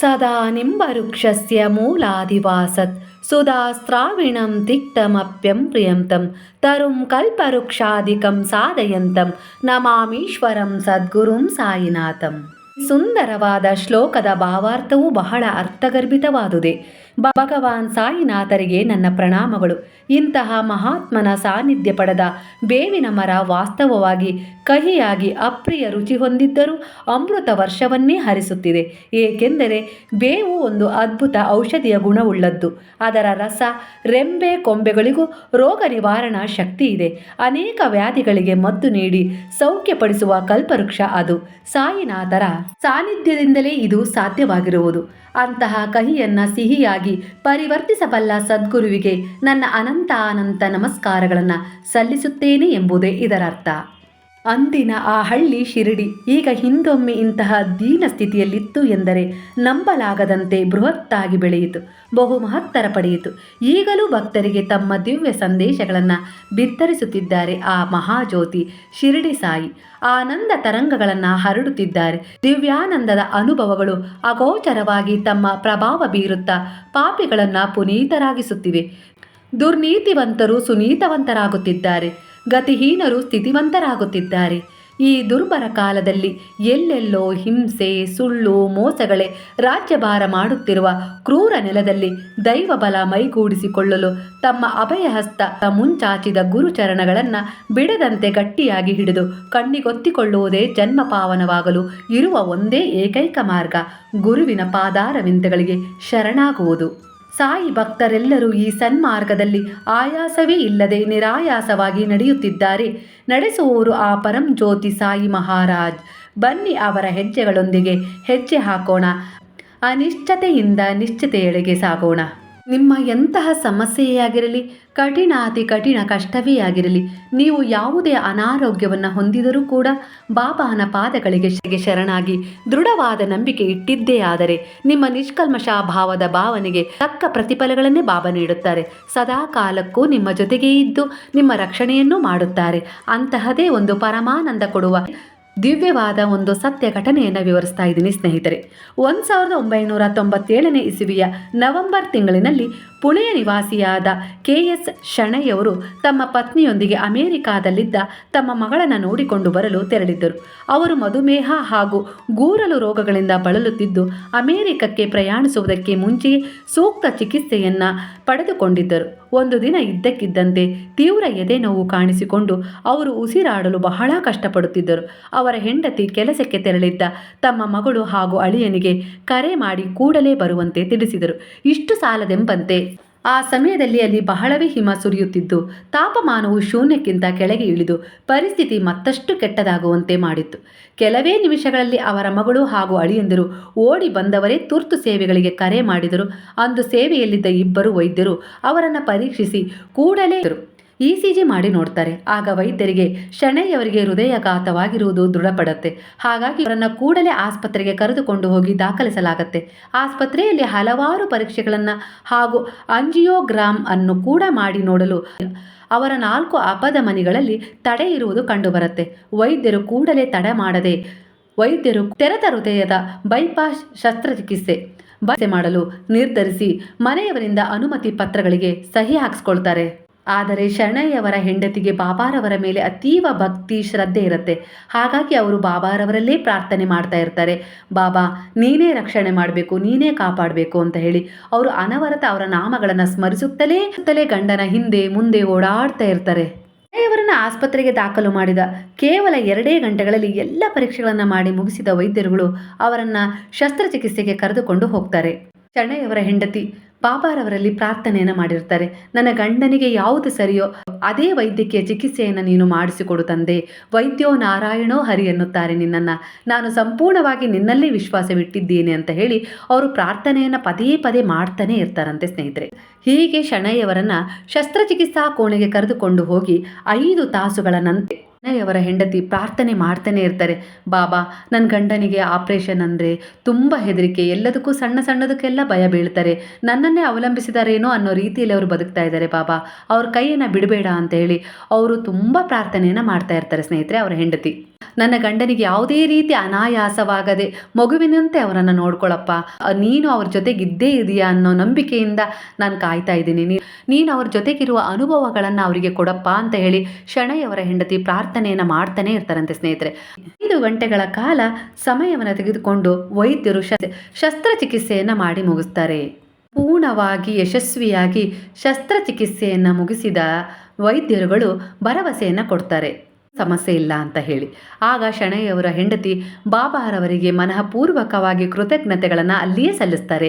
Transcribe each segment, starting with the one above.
ಸದಾ ಮೂಲಾಧಿವಾಸತ್ ಮೂಲಾದಿವಾಸತ್ ಸುಧಾಸ್ತ್ರಾವಿಣಂ ತಿಕ್ತಮಪ್ಯಂ ಪ್ರಿಯಂತಂ ತರುಂ ಕಲ್ಪವೃಕ್ಷಾಧಿಕಂ ಸಾಧಯಂತಂ ನಮಾಮೀಶ್ವರಂ ಸದ್ಗುರುಂ ಸಾಯಿನಾಥಂ ಸುಂದರವಾದ ಶ್ಲೋಕದ ಭಾವಾರ್ಥವು ಬಹಳ ಅರ್ಥಗರ್ಭಿತವಾದುದೇ ಭಗವಾನ್ ಸಾಯಿನಾಥರಿಗೆ ನನ್ನ ಪ್ರಣಾಮಗಳು. ಇಂತಹ ಮಹಾತ್ಮನ ಸಾನ್ನಿಧ್ಯ ಪಡೆದ ಬೇವಿನ ಮರ ವಾಸ್ತವವಾಗಿ ಕಹಿಯಾಗಿ ಅಪ್ರಿಯ ರುಚಿ ಹೊಂದಿದ್ದರೂ ಅಮೃತ ವರ್ಷವನ್ನೇ ಹರಿಸುತ್ತಿದೆ. ಏಕೆಂದರೆ ಬೇವು ಒಂದು ಅದ್ಭುತ ಔಷಧಿಯ ಗುಣವುಳ್ಳದ್ದು. ಅದರ ರಸ, ರೆಂಬೆ ಕೊಂಬೆಗಳಿಗೂ ರೋಗ ನಿವಾರಣಾ ಶಕ್ತಿ ಇದೆ ಅನೇಕ ವ್ಯಾಧಿಗಳಿಗೆ ಮದ್ದು ನೀಡಿ ಸೌಖ್ಯಪಡಿಸುವ ಕಲ್ಪವೃಕ್ಷ ಅದು. ಸಾಯಿನಾಥರ ಸಾನ್ನಿಧ್ಯದಿಂದಲೇ ಇದು ಸಾಧ್ಯವಾಗಿರುವುದು. ಅಂತಹ ಕಹಿಯನ್ನ ಸಿಹಿಯಾಗಿ ಪರಿವರ್ತಿಸಬಲ್ಲ ಸದ್ಗುರುವಿಗೆ ನನ್ನ ಅನಂತ ಅನಂತ ನಮಸ್ಕಾರಗಳನ್ನು ಸಲ್ಲಿಸುತ್ತೇನೆ ಎಂಬುದೇ ಇದರರ್ಥ. ಅಂದಿನ ಆ ಹಳ್ಳಿ ಶಿರಡಿ, ಈಗ ಹಿಂದೊಮ್ಮೆ ಇಂತಹ ದೀನ ಸ್ಥಿತಿಯಲ್ಲಿತ್ತು ಎಂದರೆ ನಂಬಲಾಗದಂತೆ ಬೃಹತ್ತಾಗಿ ಬೆಳೆಯಿತು ಬಹು ಮಹತ್ತರ ಪಡೆಯಿತು. ಈಗಲೂ ಭಕ್ತರಿಗೆ ತಮ್ಮ ದಿವ್ಯ ಸಂದೇಶಗಳನ್ನು ಬಿತ್ತರಿಸುತ್ತಿದ್ದಾರೆ ಆ ಮಹಾಜ್ಯೋತಿ ಶಿರಡಿ ಸಾಯಿ. ಆನಂದ ತರಂಗಗಳನ್ನು ಹರಡುತ್ತಿದ್ದಾರೆ. ದಿವ್ಯಾನಂದದ ಅನುಭವಗಳು ಅಗೋಚರವಾಗಿ ತಮ್ಮ ಪ್ರಭಾವ ಬೀರುತ್ತಾ ಪಾಪಿಗಳನ್ನು ಪುನೀತರಾಗಿಸುತ್ತಿವೆ. ದುರ್ನೀತಿವಂತರು ಸುನೀತವಂತರಾಗುತ್ತಿದ್ದಾರೆ. ಗತಿಹೀನರು ಸ್ಥಿತಿವಂತರಾಗುತ್ತಿದ್ದಾರೆ. ಈ ದುರ್ಬರ ಕಾಲದಲ್ಲಿ ಎಲ್ಲೆಲ್ಲೋ ಹಿಂಸೆ, ಸುಳ್ಳು, ಮೋಸಗಳೇ ರಾಜ್ಯಭಾರ ಮಾಡುತ್ತಿರುವ ಕ್ರೂರ ನೆಲದಲ್ಲಿ ದೈವಬಲ ಮೈಗೂಡಿಸಿಕೊಳ್ಳಲು ತಮ್ಮ ಅಭಯಹಸ್ತ ಮುಂಚಾಚಿದ ಗುರುಚರಣಗಳನ್ನು ಬಿಡದಂತೆ ಗಟ್ಟಿಯಾಗಿ ಹಿಡಿದು ಕಣ್ಣಿಗೊತ್ತಿಕೊಳ್ಳುವುದೇ ಜನ್ಮ ಪಾವನವಾಗಲು ಇರುವ ಒಂದೇ ಏಕೈಕ ಮಾರ್ಗ ಗುರುವಿನ ಪಾದಾರವಿಂದಗಳಿಗೆ ಶರಣಾಗುವುದು. ಸಾಯಿ ಭಕ್ತರೆಲ್ಲರೂ ಈ ಸನ್ಮಾರ್ಗದಲ್ಲಿ ಆಯಾಸವೇ ಇಲ್ಲದೆ ನಿರಾಯಾಸವಾಗಿ ನಡೆಯುತ್ತಿದ್ದಾರೆ. ನಡೆಸುವವರು ಆ ಪರಂ ಜ್ಯೋತಿ ಸಾಯಿ ಮಹಾರಾಜ್. ಬನ್ನಿ ಅವರ ಹೆಜ್ಜೆಗಳೊಂದಿಗೆ ಹೆಜ್ಜೆ ಹಾಕೋಣ. ಅನಿಶ್ಚತೆಯಿಂದ ನಿಶ್ಚಿತೆಯೆಡೆಗೆ ಸಾಗೋಣ. ನಿಮ್ಮ ಎಂತಹ ಸಮಸ್ಯೆಯೇ ಆಗಿರಲಿ ಕಠಿಣ ಅತಿ ಕಠಿಣ ಕಷ್ಟವೇ ಆಗಿರಲಿ, ನೀವು ಯಾವುದೇ ಅನಾರೋಗ್ಯವನ್ನು ಹೊಂದಿದರೂ ಕೂಡ ಬಾಬಾನ ಪಾದಗಳಿಗೆ ಶರಣಾಗಿ ದೃಢವಾದ ನಂಬಿಕೆ ಇಟ್ಟಿದ್ದೇ ಆದರೆ ನಿಮ್ಮ ನಿಷ್ಕಲ್ಮಶ ಭಾವದ ಭಾವನೆಗೆ ತಕ್ಕ ಪ್ರತಿಫಲಗಳನ್ನೇ ಬಾಬಾ ನೀಡುತ್ತಾರೆ. ಸದಾ ಕಾಲಕ್ಕೂ ನಿಮ್ಮ ಜೊತೆಗೇ ಇದ್ದು ನಿಮ್ಮ ರಕ್ಷಣೆಯನ್ನೂ ಮಾಡುತ್ತಾರೆ. ಅಂತಹದೇ ಒಂದು ಪರಮಾನಂದ ಕೊಡುವ ದಿವ್ಯವಾದ ಒಂದು ಸತ್ಯ ಘಟನೆಯನ್ನು ವಿವರಿಸ್ತಾ ಇದ್ದೀನಿ ಸ್ನೇಹಿತರೆ. ಒಂದು ಸಾವಿರದ ಒಂಬೈನೂರ ತೊಂಬತ್ತೇಳನೇ ಇಸುವಿಯ ನವೆಂಬರ್ ತಿಂಗಳಿನಲ್ಲಿ ಪುಣೆಯ ನಿವಾಸಿಯಾದ ಕೆ ಎಸ್ ಶಣಯ್ಯವರು ತಮ್ಮ ಪತ್ನಿಯೊಂದಿಗೆ ಅಮೆರಿಕಾದಲ್ಲಿದ್ದ ತಮ್ಮ ಮಗಳನ್ನು ನೋಡಿಕೊಂಡು ಬರಲು ತೆರಳಿದ್ದರು. ಅವರು ಮಧುಮೇಹ ಹಾಗೂ ಗೂರಲು ರೋಗಗಳಿಂದ ಬಳಲುತ್ತಿದ್ದು, ಅಮೆರಿಕಕ್ಕೆ ಪ್ರಯಾಣಿಸುವುದಕ್ಕೆ ಮುಂಚೆ ಸೂಕ್ತ ಚಿಕಿತ್ಸೆಯನ್ನು ಪಡೆದುಕೊಂಡಿದ್ದರು. ಒಂದು ದಿನ ಇದ್ದಕ್ಕಿದ್ದಂತೆ ತೀವ್ರ ಎದೆ ನೋವು ಕಾಣಿಸಿಕೊಂಡು ಅವರು ಉಸಿರಾಡಲು ಬಹಳ ಕಷ್ಟಪಡುತ್ತಿದ್ದರು. ಅವರ ಹೆಂಡತಿ ಕೆಲಸಕ್ಕೆ ತೆರಳಿದ್ದ ತಮ್ಮ ಮಗಳು ಹಾಗೂ ಅಳಿಯನಿಗೆ ಕರೆ ಮಾಡಿ ಕೂಡಲೇ ಬರುವಂತೆ ತಿಳಿಸಿದರು. ಇಷ್ಟು ಸಾಲದೆಂಬಂತೆ ಆ ಸಮಯದಲ್ಲಿ ಅಲ್ಲಿ ಬಹಳವೇ ಹಿಮ ಸುರಿಯುತ್ತಿದ್ದು, ತಾಪಮಾನವು ಶೂನ್ಯಕ್ಕಿಂತ ಕೆಳಗೆ ಇಳಿದು ಪರಿಸ್ಥಿತಿ ಮತ್ತಷ್ಟು ಕೆಟ್ಟದಾಗುವಂತೆ ಮಾಡಿತ್ತು. ಕೆಲವೇ ನಿಮಿಷಗಳಲ್ಲಿ ಅವರ ಮಗಳು ಹಾಗೂ ಅಳಿಯಂದಿರು ಓಡಿ ಬಂದವರೇ ತುರ್ತು ಸೇವೆಗಳಿಗೆ ಕರೆ ಮಾಡಿದರು. ಅಂದು ಸೇವೆಯಲ್ಲಿದ್ದ ಇಬ್ಬರು ವೈದ್ಯರು ಅವರನ್ನು ಪರೀಕ್ಷಿಸಿ ಕೂಡಲೇ ಇ ಸಿ ಮಾಡಿ ನೋಡ್ತಾರೆ. ಆಗ ವೈದ್ಯರಿಗೆ ಶಣೈಯವರಿಗೆ ಹೃದಯಘಾತವಾಗಿರುವುದು ದೃಢಪಡುತ್ತೆ. ಹಾಗಾಗಿ ಅವರನ್ನು ಕೂಡಲೇ ಆಸ್ಪತ್ರೆಗೆ ಕರೆದುಕೊಂಡು ಹೋಗಿ ದಾಖಲಿಸಲಾಗುತ್ತೆ. ಆಸ್ಪತ್ರೆಯಲ್ಲಿ ಹಲವಾರು ಪರೀಕ್ಷೆಗಳನ್ನು ಹಾಗೂ ಅಂಜಿಯೋಗ್ರಾಮ್ ಅನ್ನು ಕೂಡ ಮಾಡಿ ನೋಡಲು ಅವರ ನಾಲ್ಕು ಅಪಧಮನಿಗಳಲ್ಲಿ ತಡೆ ಇರುವುದು ಕಂಡುಬರುತ್ತೆ. ವೈದ್ಯರು ಕೂಡಲೇ ತಡೆ ಮಾಡದೆ ವೈದ್ಯರು ತೆರೆದ ಹೃದಯದ ಬೈಪಾಸ್ ಶಸ್ತ್ರಚಿಕಿತ್ಸೆ ಬಸೆ ಮಾಡಲು ನಿರ್ಧರಿಸಿ ಮನೆಯವರಿಂದ ಅನುಮತಿ ಪತ್ರಗಳಿಗೆ ಸಹಿ ಹಾಕಿಸ್ಕೊಳ್ತಾರೆ. ಆದರೆ ಶರಣಯ್ಯವರ ಹೆಂಡತಿಗೆ ಬಾಬಾರವರ ಮೇಲೆ ಅತೀವ ಭಕ್ತಿ, ಶ್ರದ್ಧೆ ಇರುತ್ತೆ. ಹಾಗಾಗಿ ಅವರು ಬಾಬಾರವರಲ್ಲೇ ಪ್ರಾರ್ಥನೆ ಮಾಡ್ತಾ ಇರ್ತಾರೆ. ಬಾಬಾ, ನೀನೇ ರಕ್ಷಣೆ ಮಾಡಬೇಕು, ನೀನೇ ಕಾಪಾಡಬೇಕು ಅಂತ ಹೇಳಿ ಅವರು ಅನವರತ ಅವರ ನಾಮಗಳನ್ನು ಸ್ಮರಿಸುತ್ತಲೇ ಸುತ್ತಲೇ ಗಂಡನ ಹಿಂದೆ, ಮುಂದೆ ಓಡಾಡ್ತಾ ಇರ್ತಾರೆ. ಅವರನ್ನು ಆಸ್ಪತ್ರೆಗೆ ದಾಖಲು ಮಾಡಿದ ಕೇವಲ ಎರಡೇ ಗಂಟೆಗಳಲ್ಲಿ ಎಲ್ಲ ಪರೀಕ್ಷೆಗಳನ್ನು ಮಾಡಿ ಮುಗಿಸಿದ ವೈದ್ಯರುಗಳು ಅವರನ್ನು ಶಸ್ತ್ರಚಿಕಿತ್ಸೆಗೆ ಕರೆದುಕೊಂಡು ಹೋಗ್ತಾರೆ. ಶರಣಯ್ಯವರ ಹೆಂಡತಿ ಬಾಬಾರವರಲ್ಲಿ ಪ್ರಾರ್ಥನೆಯನ್ನು ಮಾಡಿರ್ತಾರೆ. ನನ್ನ ಗಂಡನಿಗೆ ಯಾವುದು ಸರಿಯೋ ಅದೇ ವೈದ್ಯಕೀಯ ಚಿಕಿತ್ಸೆಯನ್ನು ನೀನು ಮಾಡಿಸಿಕೊಡು ತಂದೆ. ವೈದ್ಯೋ ನಾರಾಯಣೋ ಹರಿ ಎನ್ನುತ್ತಾರೆ ನಿನ್ನನ್ನು. ನಾನು ಸಂಪೂರ್ಣವಾಗಿ ನಿನ್ನಲ್ಲೇ ವಿಶ್ವಾಸವಿಟ್ಟಿದ್ದೇನೆ ಅಂತ ಹೇಳಿ ಅವರು ಪ್ರಾರ್ಥನೆಯನ್ನು ಪದೇ ಪದೇ ಮಾಡ್ತಾನೇ ಇರ್ತಾರಂತೆ ಸ್ನೇಹಿತರೆ. ಹೀಗೆ ಶಣಯ್ಯವರನ್ನು ಶಸ್ತ್ರಚಿಕಿತ್ಸಾ ಕೋಣೆಗೆ ಕರೆದುಕೊಂಡು ಹೋಗಿ ಐದು ತಾಸುಗಳ ನಂತರ ಅವರ ಹೆಂಡತಿ ಪ್ರಾರ್ಥನೆ ಮಾಡ್ತಾನೆ ಇರ್ತಾರೆ. ಬಾಬಾ ನನ್ನ ಗಂಡನಿಗೆ ಆಪ್ರೇಷನ್ ಅಂದರೆ ತುಂಬ ಹೆದರಿಕೆ. ಎಲ್ಲದಕ್ಕೂ ಸಣ್ಣ ಸಣ್ಣದಕ್ಕೆಲ್ಲ ಭಯ ಬೀಳ್ತಾರೆ. ನನ್ನನ್ನೇ ಅವಲಂಬಿಸಿದಾರೇನೋ ಅನ್ನೋ ರೀತಿಯಲ್ಲಿ ಅವರು ಬದುಕ್ತಾ ಇದ್ದಾರೆ ಬಾಬಾ. ಅವ್ರ ಕೈಯನ್ನು ಬಿಡಬೇಡ ಅಂತ ಹೇಳಿ ಅವರು ತುಂಬ ಪ್ರಾರ್ಥನೆಯನ್ನು ಮಾಡ್ತಾ ಇರ್ತಾರೆ ಸ್ನೇಹಿತರೆ, ಅವರ ಹೆಂಡತಿ. ನನ್ನ ಗಂಡನಿಗೆ ಯಾವುದೇ ರೀತಿ ಅನಾಯಾಸವಾಗದೆ ಮಗುವಿನಂತೆ ಅವರನ್ನು ನೋಡ್ಕೊಳಪ್ಪ. ನೀನು ಅವ್ರ ಜೊತೆಗಿದ್ದೇ ಇದೆಯಾ ಅನ್ನೋ ನಂಬಿಕೆಯಿಂದ ನಾನು ಕಾಯ್ತಾ ಇದ್ದೀನಿ. ನೀನು ಅವ್ರ ಜೊತೆಗಿರುವ ಅನುಭವಗಳನ್ನು ಅವರಿಗೆ ಕೊಡಪ್ಪ ಅಂತ ಹೇಳಿ ಶಣೈಯವರ ಹೆಂಡತಿ ಪ್ರಾರ್ಥನೆಯನ್ನು ಮಾಡ್ತಾನೆ ಇರ್ತಾರಂತೆ ಸ್ನೇಹಿತರೆ. ಐದು ಗಂಟೆಗಳ ಕಾಲ ಸಮಯವನ್ನು ತೆಗೆದುಕೊಂಡು ವೈದ್ಯರು ಶಸ್ತ್ರಚಿಕಿತ್ಸೆಯನ್ನು ಮಾಡಿ ಮುಗಿಸ್ತಾರೆ. ಪೂರ್ಣವಾಗಿ ಯಶಸ್ವಿಯಾಗಿ ಶಸ್ತ್ರಚಿಕಿತ್ಸೆಯನ್ನು ಮುಗಿಸಿದ ವೈದ್ಯರುಗಳು ಭರವಸೆಯನ್ನು ಕೊಡ್ತಾರೆ. ಸಮಸ್ಯೆ ಇಲ್ಲ ಅಂತ ಹೇಳಿ. ಆಗ ಶಣೈಯವರ ಹೆಂಡತಿ ಬಾಬಾರವರಿಗೆ ಮನಃಪೂರ್ವಕವಾಗಿ ಕೃತಜ್ಞತೆಗಳನ್ನು ಅಲ್ಲಿಯೇ ಸಲ್ಲಿಸ್ತಾರೆ.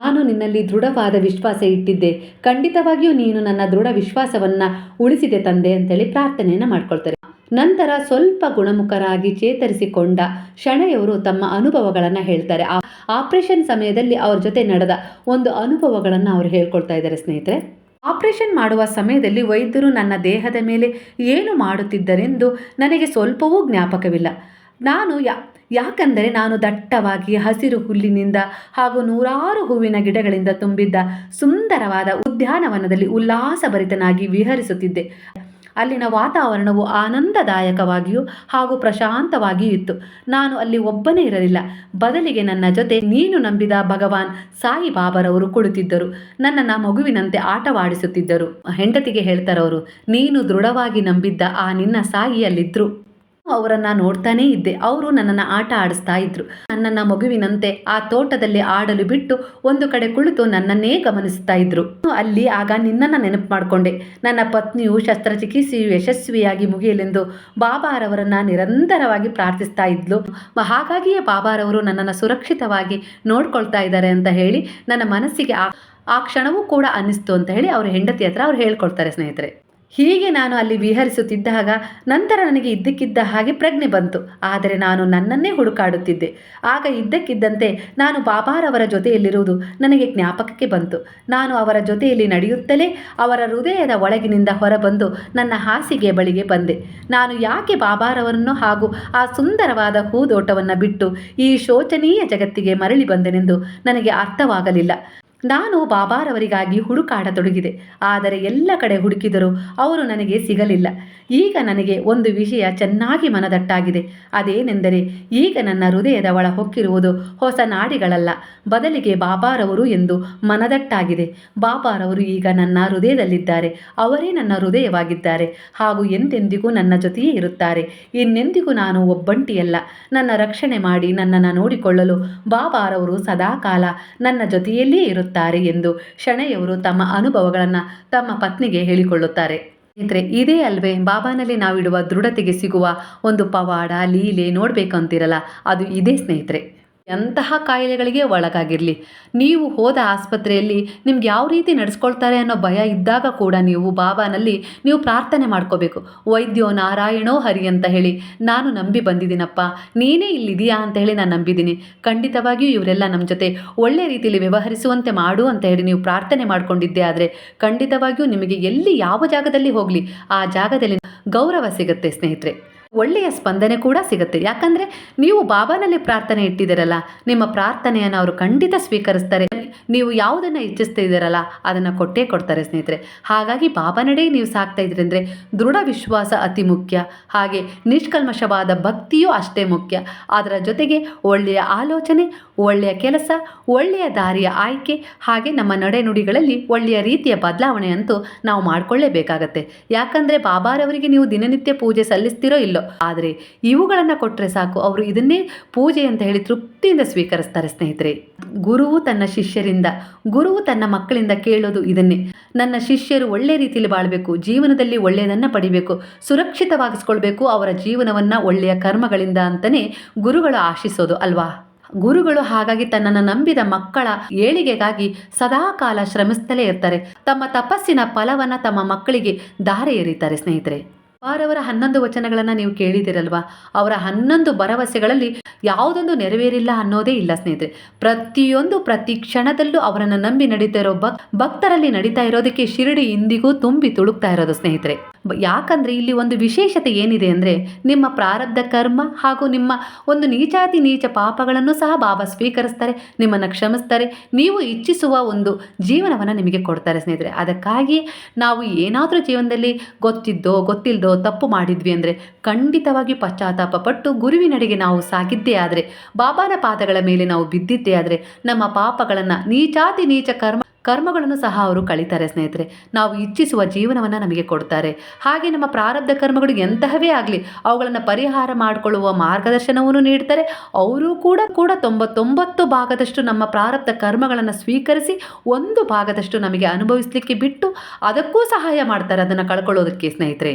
ನಾನು ನಿನ್ನಲ್ಲಿ ದೃಢವಾದ ವಿಶ್ವಾಸ ಇಟ್ಟಿದ್ದೆ. ಖಂಡಿತವಾಗಿಯೂ ನೀನು ನನ್ನ ದೃಢ ವಿಶ್ವಾಸವನ್ನು ಉಳಿಸಿದೆ ತಂದೆ ಅಂತೇಳಿ ಪ್ರಾರ್ಥನೆಯನ್ನು ಮಾಡ್ಕೊಳ್ತಾರೆ. ನಂತರ ಸ್ವಲ್ಪ ಗುಣಮುಖರಾಗಿ ಚೇತರಿಸಿಕೊಂಡ ಶಣೆಯವರು ತಮ್ಮ ಅನುಭವಗಳನ್ನು ಹೇಳ್ತಾರೆ. ಆ ಆಪರೇಷನ್ ಸಮಯದಲ್ಲಿ ಅವ್ರ ಜೊತೆ ನಡೆದ ಒಂದು ಅನುಭವಗಳನ್ನು ಅವರು ಹೇಳ್ಕೊಳ್ತಾ ಇದ್ದಾರೆ ಸ್ನೇಹಿತರೆ. ಆಪರೇಷನ್ ಮಾಡುವ ಸಮಯದಲ್ಲಿ ವೈದ್ಯರು ನನ್ನ ದೇಹದ ಮೇಲೆ ಏನು ಮಾಡುತ್ತಿದ್ದರೆಂದು ನನಗೆ ಸ್ವಲ್ಪವೂ ಜ್ಞಾಪಕವಿಲ್ಲ. ನಾನು ಯಾ, ಯಾಕಂದರೆ ನಾನು ದಟ್ಟವಾಗಿ ಹಸಿರು ಹುಲ್ಲಿನಿಂದ ಹಾಗೂ ನೂರಾರು ಹೂವಿನ ಗಿಡಗಳಿಂದ ತುಂಬಿದ್ದ ಸುಂದರವಾದ ಉದ್ಯಾನವನದಲ್ಲಿ ಉಲ್ಲಾಸಭರಿತನಾಗಿ ವಿಹರಿಸುತ್ತಿದ್ದೆ. ಅಲ್ಲಿನ ವಾತಾವರಣವು ಆನಂದದಾಯಕವಾಗಿಯೂ ಹಾಗೂ ಪ್ರಶಾಂತವಾಗಿಯೂ ಇತ್ತು. ನಾನು ಅಲ್ಲಿ ಒಬ್ಬನೇ ಇರಲಿಲ್ಲ. ಬದಲಿಗೆ ನನ್ನ ಜೊತೆ ನೀನು ನಂಬಿದ ಭಗವಾನ್ ಸಾಯಿ ಬಾಬರವರು ಕುಳಿತಿದ್ದರು. ನನ್ನನ್ನು ಮಗುವಿನಂತೆ ಆಟವಾಡಿಸುತ್ತಿದ್ದರು. ಹೆಂಡತಿಗೆ ಹೇಳ್ತಾರವರು, ನೀನು ದೃಢವಾಗಿ ನಂಬಿದ್ದ ಆ ನಿನ್ನ ಸಾಯಿ ಅಲ್ಲಿದ್ರು ಅವರನ್ನ ನೋಡ್ತಾನೇ ಇದ್ದೆ. ಅವರು ನನ್ನನ್ನು ಆಟ ಆಡಿಸ್ತಾ ಇದ್ರು. ನನ್ನನ್ನು ಮಗುವಿನಂತೆ ಆ ತೋಟದಲ್ಲಿ ಆಡಲು ಬಿಟ್ಟು ಒಂದು ಕಡೆ ಕುಳಿತು ನನ್ನನ್ನೇ ಗಮನಿಸ್ತಾ ಇದ್ರು. ಅಲ್ಲಿ ಆಗ ನಿನ್ನನ್ನು ನೆನಪು ಮಾಡಿಕೊಂಡೆ. ನನ್ನ ಪತ್ನಿಯು ಶಸ್ತ್ರಚಿಕಿತ್ಸೆಯು ಯಶಸ್ವಿಯಾಗಿ ಮುಗಿಯಲೆಂದು ಬಾಬಾರವರನ್ನು ನಿರಂತರವಾಗಿ ಪ್ರಾರ್ಥಿಸ್ತಾ ಇದ್ಲು. ಹಾಗಾಗಿಯೇ ಬಾಬಾರವರು ನನ್ನನ್ನು ಸುರಕ್ಷಿತವಾಗಿ ನೋಡ್ಕೊಳ್ತಾ ಇದ್ದಾರೆ ಅಂತ ಹೇಳಿ ನನ್ನ ಮನಸ್ಸಿಗೆ ಆ ಕ್ಷಣವೂ ಕೂಡ ಅನ್ನಿಸ್ತು ಅಂತ ಹೇಳಿ ಅವರ ಹೆಂಡತಿ ಹತ್ರ ಅವ್ರು ಹೇಳ್ಕೊಳ್ತಾರೆ ಸ್ನೇಹಿತರೆ. ಹೀಗೆ ನಾನು ಅಲ್ಲಿ ವಿಹರಿಸುತ್ತಿದ್ದಾಗ ನಂತರ ನನಗೆ ಇದ್ದಕ್ಕಿದ್ದ ಹಾಗೆ ಪ್ರಜ್ಞೆ ಬಂತು. ಆದರೆ ನಾನು ನನ್ನನ್ನೇ ಹುಡುಕಾಡುತ್ತಿದ್ದೆ. ಆಗ ಇದ್ದಕ್ಕಿದ್ದಂತೆ ನಾನು ಬಾಬಾರವರ ಜೊತೆಯಲ್ಲಿರುವುದು ನನಗೆ ಜ್ಞಾಪಕಕ್ಕೆ ಬಂತು. ನಾನು ಅವರ ಜೊತೆಯಲ್ಲಿ ನಡೆಯುತ್ತಲೇ ಅವರ ಹೃದಯದ ಒಳಗಿನಿಂದ ಹೊರಬಂದು ನನ್ನ ಹಾಸಿಗೆ ಬಳಿಗೆ ಬಂದೆ. ನಾನು ಯಾಕೆ ಬಾಬಾರವರನ್ನು ಹಾಗೂ ಆ ಸುಂದರವಾದ ಹೂದೋಟವನ್ನು ಬಿಟ್ಟು ಈ ಶೋಚನೀಯ ಜಗತ್ತಿಗೆ ಮರಳಿ ಬಂದೆನೆಂದು ನನಗೆ ಅರ್ಥವಾಗಲಿಲ್ಲ. ನಾನು ಬಾಬಾರವರಿಗಾಗಿ ಹುಡುಕಾಡತೊಡಗಿದೆ. ಆದರೆ ಎಲ್ಲ ಕಡೆ ಹುಡುಕಿದರೂ ಅವರು ನನಗೆ ಸಿಗಲಿಲ್ಲ. ಈಗ ನನಗೆ ಒಂದು ವಿಷಯ ಚೆನ್ನಾಗಿ ಮನದಟ್ಟಾಗಿದೆ. ಅದೇನೆಂದರೆ ಈಗ ನನ್ನ ಹೃದಯದ ಒಳ ಹೊಕ್ಕಿರುವುದು ಹೊಸ ನಾಡಿಗಳಲ್ಲ. ಬದಲಿಗೆ ಬಾಬಾರವರು ಎಂದು ಮನದಟ್ಟಾಗಿದೆ. ಬಾಬಾರವರು ಈಗ ನನ್ನ ಹೃದಯದಲ್ಲಿದ್ದಾರೆ. ಅವರೇ ನನ್ನ ಹೃದಯವಾಗಿದ್ದಾರೆ. ಹಾಗೂ ಎಂದೆಂದಿಗೂ ನನ್ನ ಜೊತೆಯೇ ಇರುತ್ತಾರೆ. ಇನ್ನೆಂದಿಗೂ ನಾನು ಒಬ್ಬಂಟಿಯಲ್ಲ. ನನ್ನ ರಕ್ಷಣೆ ಮಾಡಿ ನನ್ನನ್ನು ನೋಡಿಕೊಳ್ಳಲು ಬಾಬಾರವರು ಸದಾಕಾಲ ನನ್ನ ಜೊತೆಯಲ್ಲಿಯೇ ಇರುತ್ತಾರೆ. ಎಂದು ಶಣೆಯವರು ತಮ್ಮ ಅನುಭವಗಳನ್ನು ತಮ್ಮ ಪತ್ನಿಗೆ ಹೇಳಿಕೊಳ್ಳುತ್ತಾರೆ. ಸ್ನೇಹಿತರೆ, ಇದೇ ಅಲ್ವೇ ಬಾಬಾನಲ್ಲಿ ನಾವಿಡುವ ದೃಢತೆಗೆ ಸಿಗುವ ಒಂದು ಪವಾಡ, ಲೀಲೆ ನೋಡಬೇಕಂತಿರಲ್ಲ, ಅದು ಇದೇ ಸ್ನೇಹಿತರೆ. ಎಂತಹ ಕಾಯಿಲೆಗಳಿಗೆ ಒಳಗಾಗಿರಲಿ. ನೀವು ಹೋದ ಆಸ್ಪತ್ರೆಯಲ್ಲಿ ನಿಮ್ಗೆ ಯಾವ ರೀತಿ ನಡೆಸ್ಕೊಳ್ತಾರೆ ಅನ್ನೋ ಭಯ ಇದ್ದಾಗ ಕೂಡ ನೀವು ಬಾಬಾನಲ್ಲಿ ನೀವು ಪ್ರಾರ್ಥನೆ ಮಾಡ್ಕೋಬೇಕು. ವೈದ್ಯೋ ನಾರಾಯಣೋ ಹರಿ ಅಂತ ಹೇಳಿ, ನಾನು ನಂಬಿ ಬಂದಿದ್ದೀನಪ್ಪ. ನೀನೇ ಇಲ್ಲಿದೆಯಾ ಅಂತ ಹೇಳಿ ನಾನು ನಂಬಿದ್ದೀನಿ. ಖಂಡಿತವಾಗಿಯೂ ಇವರೆಲ್ಲ ನಮ್ಮ ಜೊತೆ ಒಳ್ಳೆ ರೀತಿಯಲ್ಲಿ ವ್ಯವಹರಿಸುವಂತೆ ಮಾಡು ಅಂತ ಹೇಳಿ ನೀವು ಪ್ರಾರ್ಥನೆ ಮಾಡ್ಕೊಂಡಿದ್ದೆ ಆದರೆ ಖಂಡಿತವಾಗಿಯೂ ನಿಮಗೆ ಎಲ್ಲಿ ಯಾವ ಜಾಗದಲ್ಲಿ ಹೋಗಲಿ, ಆ ಜಾಗದಲ್ಲಿ ಗೌರವ ಸಿಗುತ್ತೆ ಸ್ನೇಹಿತರೆ. ಒಳ್ಳೆಯ ಸ್ಪಂದನೆ ಕೂಡ ಸಿಗುತ್ತೆ. ಯಾಕಂದರೆ ನೀವು ಬಾಬಾನಲ್ಲಿ ಪ್ರಾರ್ಥನೆ ಇಟ್ಟಿದ್ದೀರಲ್ಲ, ನಿಮ್ಮ ಪ್ರಾರ್ಥನೆಯನ್ನು ಅವರು ಖಂಡಿತ ಸ್ವೀಕರಿಸ್ತಾರೆ. ನೀವು ಯಾವುದನ್ನು ಇಚ್ಛಿಸ್ತಾ ಇದ್ದೀರಲ್ಲ, ಅದನ್ನು ಕೊಟ್ಟೇ ಕೊಡ್ತಾರೆ ಸ್ನೇಹಿತರೆ. ಹಾಗಾಗಿ ಬಾಬಾ ನಡೆ ನೀವು ಸಾಕ್ತಾ ಇದ್ರಿ ಅಂದರೆ ದೃಢ ವಿಶ್ವಾಸ ಅತಿ ಮುಖ್ಯ. ಹಾಗೆ ನಿಷ್ಕಲ್ಮಶವಾದ ಭಕ್ತಿಯೂ ಅಷ್ಟೇ ಮುಖ್ಯ. ಅದರ ಜೊತೆಗೆ ಒಳ್ಳೆಯ ಆಲೋಚನೆ, ಒಳ್ಳೆಯ ಕೆಲಸ, ಒಳ್ಳೆಯ ದಾರಿಯ ಆಯ್ಕೆ, ಹಾಗೆ ನಮ್ಮ ನಡೆನುಡಿಗಳಲ್ಲಿ ಒಳ್ಳೆಯ ರೀತಿಯ ಬದಲಾವಣೆ ಅಂತೂ ನಾವು ಮಾಡಿಕೊಳ್ಳೇಬೇಕಾಗತ್ತೆ. ಯಾಕಂದರೆ ಬಾಬಾರವರಿಗೆ ನೀವು ದಿನನಿತ್ಯ ಪೂಜೆ ಸಲ್ಲಿಸ್ತಿರೋ ಇಲ್ಲೋ ಆದರೆ ಇವುಗಳನ್ನು ಕೊಟ್ಟರೆ ಸಾಕು, ಅವರು ಇದನ್ನೇ ಪೂಜೆ ಅಂತ ಹೇಳಿ ತೃಪ್ತಿಯಿಂದ ಸ್ವೀಕರಿಸ್ತಾರೆ ಸ್ನೇಹಿತರೆ. ಗುರುವು ತನ್ನ ಶಿಷ್ಯರಿಂದ, ಗುರುವು ತನ್ನ ಮಕ್ಕಳಿಂದ ಕೇಳೋದು ಇದನ್ನೇ. ನನ್ನ ಶಿಷ್ಯರು ಒಳ್ಳೆ ರೀತಿಯಲ್ಲಿ ಬಾಳಬೇಕು, ಜೀವನದಲ್ಲಿ ಒಳ್ಳೆಯದನ್ನು ಪಡಿಬೇಕು, ಸುರಕ್ಷಿತವಾಗಿಸ್ಕೊಳ್ಬೇಕು, ಅವರ ಜೀವನವನ್ನು ಒಳ್ಳೆಯ ಕರ್ಮಗಳಿಂದ ಅಂತಲೇ ಗುರುಗಳು ಆಶಿಸೋದು ಅಲ್ವಾ? ಗುರುಗಳು ಹಾಗಾಗಿ ತನ್ನನ್ನು ನಂಬಿದ ಮಕ್ಕಳ ಏಳಿಗೆಗಾಗಿ ಸದಾಕಾಲ ಶ್ರಮಿಸುತ್ತಲೇ ಇರ್ತಾರೆ. ತಮ್ಮ ತಪಸ್ಸಿನ ಫಲವನ್ನು ತಮ್ಮ ಮಕ್ಕಳಿಗೆ ದಾರೆ ಎರೀತಾರೆ ಸ್ನೇಹಿತರೆ. ಅವರ ಹನ್ನೊಂದು ವಚನಗಳನ್ನು ನೀವು ಕೇಳಿದಿರಲ್ವಾ ಅವರ ಹನ್ನೊಂದು ಭರವಸೆಗಳಲ್ಲಿ ಯಾವುದೊಂದು ನೆರವೇರಿಲ್ಲ ಅನ್ನೋದೇ ಇಲ್ಲ ಸ್ನೇಹಿತರೆ. ಪ್ರತಿಯೊಂದು ಪ್ರತಿ ಕ್ಷಣದಲ್ಲೂ ಅವರನ್ನು ನಂಬಿ ನಡೀತಾ ಇರೋ ಭಕ್, ಭಕ್ತರಲ್ಲಿ ನಡೀತಾ ಇರೋದಕ್ಕೆ ಶಿರಡಿ ಇಂದಿಗೂ ತುಂಬಿ ತುಳುಕ್ತಾ ಇರೋದು ಸ್ನೇಹಿತರೆ. ಯಾಕಂದ್ರೆ ಇಲ್ಲಿ ಒಂದು ವಿಶೇಷತೆ ಏನಿದೆ ಅಂದರೆ ನಿಮ್ಮ ಪ್ರಾರಬ್ಧ ಕರ್ಮ ಹಾಗೂ ನಿಮ್ಮ ಒಂದು ನೀಚಾತಿ ನೀಚ ಪಾಪಗಳನ್ನು ಸಹ ಬಾಬಾ ಸ್ವೀಕರಿಸ್ತಾರೆ, ನಿಮ್ಮನ್ನು ಕ್ಷಮಿಸ್ತಾರೆ, ನೀವು ಇಚ್ಛಿಸುವ ಒಂದು ಜೀವನವನ್ನು ನಿಮಗೆ ಕೊಡ್ತಾರೆ ಸ್ನೇಹಿತರೆ. ಅದಕ್ಕಾಗಿ ನಾವು ಏನಾದರೂ ಜೀವನದಲ್ಲಿ ಗೊತ್ತಿದ್ದೋ ಗೊತ್ತಿಲ್ಲದೋ ತಪ್ಪು ಮಾಡಿದ್ವಿ ಅಂದರೆ ಖಂಡಿತವಾಗಿ ಪಶ್ಚಾತ್ತಾಪ ಪಟ್ಟು ಗುರುವಿನಡೆಗೆ ನಾವು ಸಾಗಿದ್ದೇ ಆದರೆ, ಬಾಬಾನ ಪಾದಗಳ ಮೇಲೆ ನಾವು ಬಿದ್ದಿದ್ದೇ ಆದರೆ, ನಮ್ಮ ಪಾಪಗಳನ್ನು ನೀಚಾತಿ ನೀಚ ಕರ್ಮ ಕರ್ಮಗಳನ್ನು ಸಹ ಅವರು ಕಳೀತಾರೆ, ಸ್ನೇಹಿತರೆ. ನಾವು ಇಚ್ಛಿಸುವ ಜೀವನವನ್ನು ನಮಗೆ ಕೊಡ್ತಾರೆ. ಹಾಗೆ ನಮ್ಮ ಪ್ರಾರಬ್ಧ ಕರ್ಮಗಳು ಎಂತಹವೇ ಆಗಲಿ, ಅವುಗಳನ್ನು ಪರಿಹಾರ ಮಾಡಿಕೊಳ್ಳುವ ಮಾರ್ಗದರ್ಶನವನ್ನು ನೀಡ್ತಾರೆ. ಅವರು ಕೂಡ ಕೂಡ ತೊಂಬತ್ತೊಂಬತ್ತು ಭಾಗದಷ್ಟು ನಮ್ಮ ಪ್ರಾರಬ್ಧ ಕರ್ಮಗಳನ್ನು ಸ್ವೀಕರಿಸಿ ಒಂದು ಭಾಗದಷ್ಟು ನಮಗೆ ಅನುಭವಿಸಲಿಕ್ಕೆ ಬಿಟ್ಟು ಅದಕ್ಕೂ ಸಹಾಯ ಮಾಡ್ತಾರೆ ಅದನ್ನು ಕಳ್ಕೊಳ್ಳೋದಕ್ಕೆ, ಸ್ನೇಹಿತರೆ.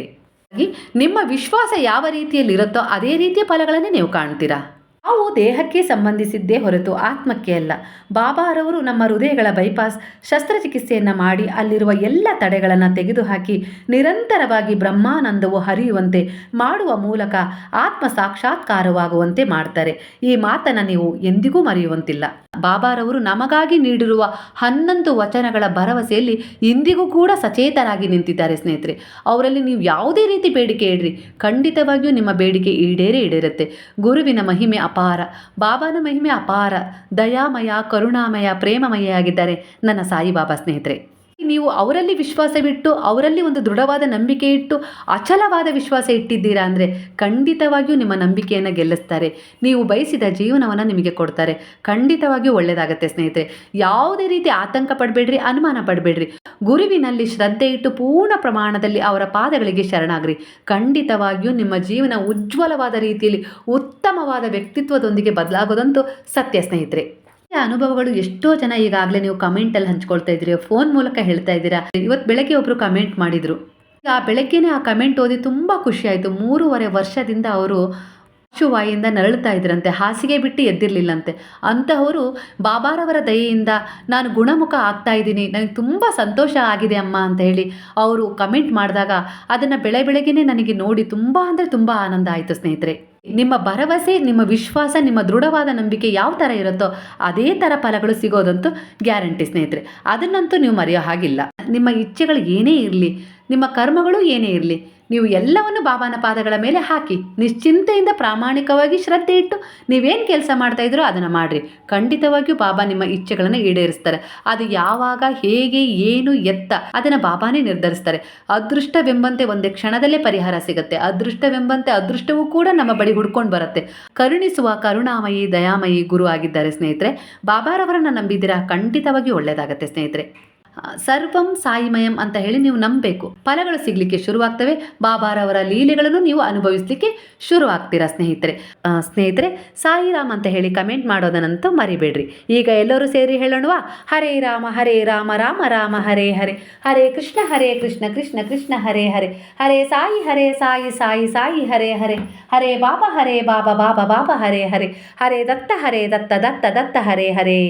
ನಿಮ್ಮ ವಿಶ್ವಾಸ ಯಾವ ರೀತಿಯಲ್ಲಿರುತ್ತೋ ಅದೇ ರೀತಿಯ ಫಲಗಳನ್ನೇ ನೀವು ಕಾಣ್ತೀರಾ? ನಾವು ದೇಹಕ್ಕೆ ಸಂಬಂಧಿಸಿದ್ದೇ ಹೊರತು ಆತ್ಮಕ್ಕೆ ಅಲ್ಲ. ಬಾಬಾರವರು ನಮ್ಮ ಹೃದಯಗಳ ಬೈಪಾಸ್ ಶಸ್ತ್ರಚಿಕಿತ್ಸೆಯನ್ನು ಮಾಡಿ ಅಲ್ಲಿರುವ ಎಲ್ಲ ತಡೆಗಳನ್ನು ತೆಗೆದುಹಾಕಿ ನಿರಂತರವಾಗಿ ಬ್ರಹ್ಮಾನಂದವು ಹರಿಯುವಂತೆ ಮಾಡುವ ಮೂಲಕ ಆತ್ಮ ಸಾಕ್ಷಾತ್ಕಾರವಾಗುವಂತೆ ಮಾಡ್ತಾರೆ. ಈ ಮಾತನ್ನು ನೀವು ಎಂದಿಗೂ ಮರೆಯುವಂತಿಲ್ಲ. ಬಾಬಾರವರು ನಮಗಾಗಿ ನೀಡಿರುವ ಹನ್ನೊಂದು ವಚನಗಳ ಭರವಸೆಯಲ್ಲಿ ಇಂದಿಗೂ ಕೂಡ ಸಚೇತರಾಗಿ ನಿಂತಿದ್ದಾರೆ ಸ್ನೇಹಿತರೆ. ಅವರಲ್ಲಿ ನೀವು ಯಾವುದೇ ರೀತಿ ಬೇಡಿಕೆ ಇಡ್ರಿ, ಖಂಡಿತವಾಗಿಯೂ ನಿಮ್ಮ ಬೇಡಿಕೆ ಈಡೇರೇ ಈಡೇರುತ್ತೆ. ಗುರುವಿನ ಮಹಿಮೆ ಅಪಾರ. ಬಾಬಾನ ಮಹಿಮೆ ಅಪಾರ. ದಯಾಮಯ ಕರುಣಾಮಯ ಪ್ರೇಮಮಯ ಆಗಿದ್ದಾರೆ ನನ್ನ ಸಾಯಿಬಾಬಾ ಸ್ನೇಹಿತರೆ. ನೀವು ಅವರಲ್ಲಿ ವಿಶ್ವಾಸವಿಟ್ಟು, ಅವರಲ್ಲಿ ಒಂದು ದೃಢವಾದ ನಂಬಿಕೆ ಇಟ್ಟು, ಅಚಲವಾದ ವಿಶ್ವಾಸ ಇಟ್ಟಿದ್ದೀರಾ ಅಂದರೆ ಖಂಡಿತವಾಗಿಯೂ ನಿಮ್ಮ ನಂಬಿಕೆಯನ್ನು ಗೆಲ್ಲಿಸ್ತಾರೆ. ನೀವು ಬಯಸಿದ ಜೀವನವನ್ನು ನಿಮಗೆ ಕೊಡ್ತಾರೆ. ಖಂಡಿತವಾಗಿಯೂ ಒಳ್ಳೆಯದಾಗತ್ತೆ ಸ್ನೇಹಿತರೆ. ಯಾವುದೇ ರೀತಿ ಆತಂಕ ಪಡಬೇಡ್ರಿ, ಅನುಮಾನ ಪಡಬೇಡ್ರಿ. ಗುರುವಿನಲ್ಲಿ ಶ್ರದ್ಧೆ ಇಟ್ಟು ಪೂರ್ಣ ಪ್ರಮಾಣದಲ್ಲಿ ಅವರ ಪಾದಗಳಿಗೆ ಶರಣಾಗ್ರಿ. ಖಂಡಿತವಾಗಿಯೂ ನಿಮ್ಮ ಜೀವನ ಉಜ್ವಲವಾದ ರೀತಿಯಲ್ಲಿ ಉತ್ತಮವಾದ ವ್ಯಕ್ತಿತ್ವದೊಂದಿಗೆ ಬದಲಾಗೋದಂತೂ ಸತ್ಯ ಸ್ನೇಹಿತರೆ. ಅನುಭವಗಳು ಎಷ್ಟೋ ಜನ ಈಗಾಗಲೇ ನೀವು ಕಮೆಂಟಲ್ಲಿ ಹಂಚ್ಕೊಳ್ತಾ ಇದ್ದೀರಿ ಫೋನ್ ಮೂಲಕ ಹೇಳ್ತಾ ಇದ್ದೀರಾ. ಇವತ್ತು ಬೆಳಗ್ಗೆ ಒಬ್ಬರು ಕಮೆಂಟ್ ಮಾಡಿದರು. ಆ ಬೆಳಗ್ಗೆನೇ ಆ ಕಮೆಂಟ್ ಓದಿ ತುಂಬ ಖುಷಿ ಆಯಿತು. ಮೂರುವರೆ ವರ್ಷದಿಂದ ಅವರು ವಾಯಿಂದ ನರಳುತ್ತಾ ಇದ್ರಂತೆ, ಹಾಸಿಗೆ ಬಿಟ್ಟು ಎದ್ದಿರಲಿಲ್ಲಂತೆ. ಅಂತಹವರು, ಬಾಬಾರವರ ದಯೆಯಿಂದ ನಾನು ಗುಣಮುಖ ಆಗ್ತಾ ಇದ್ದೀನಿ ನನಗೆ ತುಂಬ ಸಂತೋಷ ಆಗಿದೆ ಅಮ್ಮ ಅಂತ ಹೇಳಿ ಅವರು ಕಮೆಂಟ್ ಮಾಡಿದಾಗ ಅದನ್ನು ಬೆಳೆ ಬೆಳಗ್ಗೆನೇ ನನಗೆ ನೋಡಿ ತುಂಬ ಅಂದರೆ ತುಂಬ ಆನಂದ ಆಯಿತು ಸ್ನೇಹಿತರೆ. ನಿಮ್ಮ ಭರವಸೆ, ನಿಮ್ಮ ವಿಶ್ವಾಸ, ನಿಮ್ಮ ದೃಢವಾದ ನಂಬಿಕೆ ಯಾವ ಥರ ಇರುತ್ತೋ ಅದೇ ಥರ ಫಲಗಳು ಸಿಗೋದಂತೂ ಗ್ಯಾರಂಟಿ ಸ್ನೇಹಿತರೆ. ಅದನ್ನಂತೂ ನೀವು ಮರೆಯೋ ಹಾಗಿಲ್ಲ. ನಿಮ್ಮ ಇಚ್ಛೆಗಳು ಏನೇ ಇರಲಿ, ನಿಮ್ಮ ಕರ್ಮಗಳು ಏನೇ ಇರಲಿ ನೀವು ಎಲ್ಲವನ್ನು ಬಾಬಾನ ಪಾದಗಳ ಮೇಲೆ ಹಾಕಿ ನಿಶ್ಚಿಂತೆಯಿಂದ ಪ್ರಾಮಾಣಿಕವಾಗಿ ಶ್ರದ್ಧೆ ಇಟ್ಟು ನೀವೇನು ಕೆಲಸ ಮಾಡ್ತಾ ಇದ್ರೋ ಅದನ್ನು ಮಾಡಿರಿ. ಖಂಡಿತವಾಗಿಯೂ ಬಾಬಾ ನಿಮ್ಮ ಇಚ್ಛೆಗಳನ್ನು ಈಡೇರಿಸ್ತಾರೆ. ಅದು ಯಾವಾಗ, ಹೇಗೆ, ಏನು ಎತ್ತ ಅದನ್ನು ಬಾಬಾನೇ ನಿರ್ಧರಿಸ್ತಾರೆ. ಅದೃಷ್ಟವೆಂಬಂತೆ ಒಂದೇ ಕ್ಷಣದಲ್ಲೇ ಪರಿಹಾರ ಸಿಗುತ್ತೆ. ಅದೃಷ್ಟವೆಂಬಂತೆ ಅದೃಷ್ಟವೂ ಕೂಡ ನಮ್ಮ ಬಳಿ ಹುಡ್ಕೊಂಡು ಬರುತ್ತೆ. ಕರುಣಿಸುವ ಕರುಣಾಮಯಿ, ದಯಾಮಯಿ ಗುರು ಆಗಿದ್ದಾರೆ ಸ್ನೇಹಿತರೆ. ಬಾಬಾರವರನ್ನು ನಂಬಿದ್ದೀರಾ? ಖಂಡಿತವಾಗಿ ಒಳ್ಳೆಯದಾಗತ್ತೆ ಸ್ನೇಹಿತರೆ. ಸರ್ವಂ ಸಾಯಿಮಯಂ ಅಂತ ಹೇಳಿ ನೀವು ನಂಬಬೇಕು. ಫಲಗಳು ಸಿಗಲಿಕ್ಕೆ ಶುರುವಾಗ್ತವೆ. ಬಾಬಾರವರ ಲೀಲೆಗಳನ್ನು ನೀವು ಅನುಭವಿಸ್ಲಿಕ್ಕೆ ಶುರು ಆಗ್ತೀರಾ ಸ್ನೇಹಿತರೆ ಸ್ನೇಹಿತರೆ, ಸಾಯಿರಾಮ್ ಅಂತ ಹೇಳಿ ಕಮೆಂಟ್ ಮಾಡೋದನ್ನಂತೂ ಮರಿಬೇಡ್ರಿ. ಈಗ ಎಲ್ಲರೂ ಸೇರಿ ಹೇಳೋಣವಾ? ಹರೇ ರಾಮ ಹರೇ ರಾಮ ರಾಮ ರಾಮ, ಹರೇ ಹರೇ. ಹರೇ ಕೃಷ್ಣ ಹರೇ ಕೃಷ್ಣ ಕೃಷ್ಣ ಕೃಷ್ಣ, ಹರೇ ಹರೇ. ಹರೇ ಸಾಯಿ ಹರೇ ಸಾಯಿ ಸಾಯಿ ಸಾಯಿ, ಹರೇ ಹರೇ. ಹರೇ ಬಾಬಾ ಹರೇ ಬಾಬಾ ಬಾಬಾ ಬಾಬಾ, ಹರೇ ಹರೇ. ಹರೇ ದತ್ತ ಹರೇ ದತ್ತ ದತ್ತ ದತ್ತ, ಹರೇ ಹರೇ.